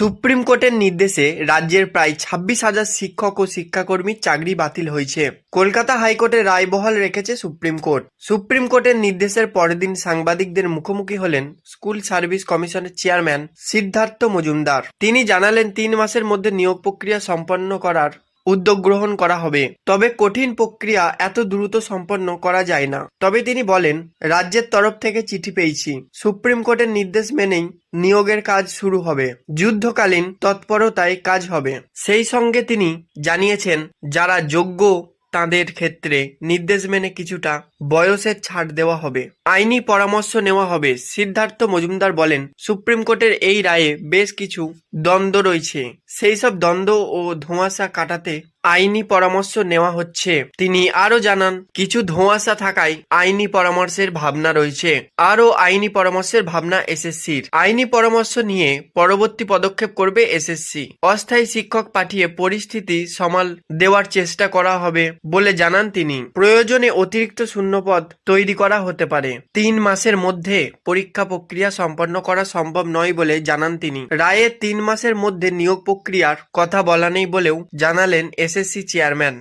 Supreme কোর্টের নির্দেশে রাজ্যের প্রায় ছাব্বিশ হাজার শিক্ষক ও শিক্ষাকর্মীর চাকরি বাতিল হয়েছে। কলকাতা হাইকোর্টের রায় বহাল রেখেছে সুপ্রিম কোর্ট। সুপ্রিম কোর্টের নির্দেশের পরের দিন সাংবাদিকদের মুখোমুখি হলেন স্কুল সার্ভিস কমিশনের চেয়ারম্যান সিদ্ধার্থ মজুমদার। তিনি জানালেন, তিন মাসের মধ্যে নিয়োগ প্রক্রিয়া সম্পন্ন করার উদ্যোগ গ্রহণ করা হবে। তবে কঠিন প্রক্রিয়া এত দ্রুত সম্পন্ন করা যায় না। তবে তিনি বলেন, রাজ্যের তরফ থেকে চিঠি পেয়েছি। সুপ্রিম কোর্টের নির্দেশ মেনেই নিয়োগের কাজ শুরু হবে। যুদ্ধকালীন তৎপরতায় কাজ হবে। সেই সঙ্গে তিনি জানিয়েছেন, যারা যোগ্য তাদের ক্ষেত্রে নির্দেশ মেনে কিছুটা বয়সের ছাড় দেওয়া হবে। আইনি পরামর্শ নেওয়া হবে, সিদ্ধার্থ মজুমদার বলেন। সুপ্রিম কোর্টের এই রায়ে বেশ কিছু দ্বন্দ্ব রয়েছে। সেই সব দ্বন্দ্ব ও ধোঁয়াশা কাটাতে আইনি পরামর্শ নেওয়া হচ্ছে। তিনি আরও জানান, কিছু ধোঁয়াশা থাকায় আইনি পরামর্শের ভাবনা রয়েছে। আরও আইনি পরামর্শের ভাবনা এসএসসির। আইনি পরামর্শ নিয়ে পরবর্তী পদক্ষেপ করবে এসএসসি। অস্থায়ী শিক্ষক পাঠিয়ে পরিস্থিতি সমাল দেওয়ার চেষ্টা করা হবে বলে জানান তিনি। প্রয়োজনে অতিরিক্ত শূন্যপদ তৈরি করা হতে পারে। তিন মাসের মধ্যে পরীক্ষা প্রক্রিয়া সম্পন্ন করা সম্ভব নয় বলে জানান তিনি। রায়ে তিন মাসের মধ্যে নিয়োগ প্রক্রিয়ার কথা বলা নেই বলেও জানালেন এসএসসি চেয়ারম্যান।